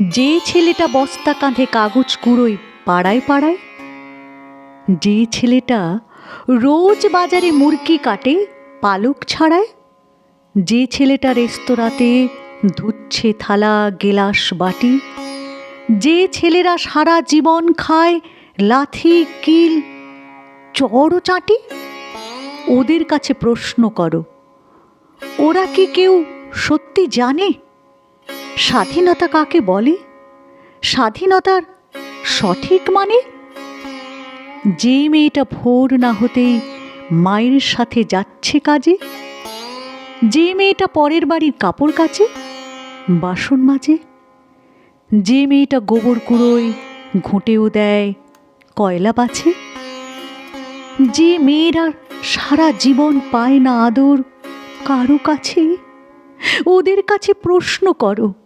যে ছেলেটা বস্তা কাঁধে কাগজ কুড়োয় পাড়ায় পাড়ায়, যে ছেলেটা রোজ বাজারে মুরগি কাটে, পালক ছাড়ায়, যে ছেলেটা রেস্তোরাঁতে ধুচ্ছে থালা, গেলাস বাটি, যে ছেলেরা সারা জীবন খায় লাথি, কিল চড় চাটি, ওদের কাছে প্রশ্ন করো, ওরা কি কেউ সত্যি জানে? স্বাধীনতা কাকে বলে? স্বাধীনতার সঠিক মানে? যে মেয়েটা ভোর না হতেই মায়ের সাথে যাচ্ছে কাজে? যে মেয়েটা পরের বাড়ির কাপড় কাচে? বাসন মাজে? যে মেয়েটা গোবর কুড়োয়, ঘুঁটেও দেয়, কয়লা বাছে? যে মেয়েরা সারা জীবন পায় না আদর, কারও কাছে? ওদের কাছে প্রশ্ন করো।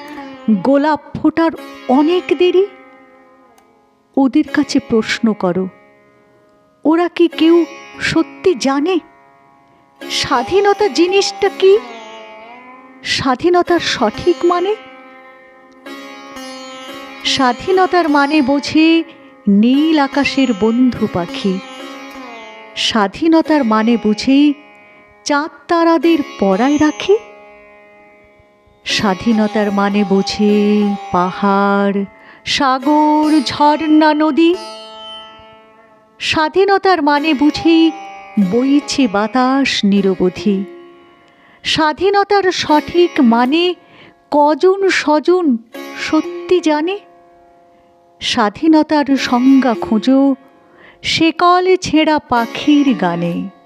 গোলাপ ফোটার অনেক দেরি? ওদের কাছে প্রশ্ন করো। ওরা কি কেউ সত্যি জানে? স্বাধীনতা জিনিসটা কি? স্বাধীনতার সঠিক মানে? স্বাধীনতার মানে বোঝে নীল আকাশের বন্ধু পাখি। স্বাধীনতার মানে বুঝে চাঁদ তারাদের পড়ায় রাখে। স্বাধীনতার মানে বোঝে পাহাড়, সাগর, ঝর্ণা, নদী। স্বাধীনতার মানে বুঝি বইছে বাতাস নিরবধি। স্বাধীনতার সঠিক মানে কজন স্বজন সত্যি জানে? স্বাধীনতার সংজ্ঞা খোঁজো সেকল ছেঁড়া পাখির গানে।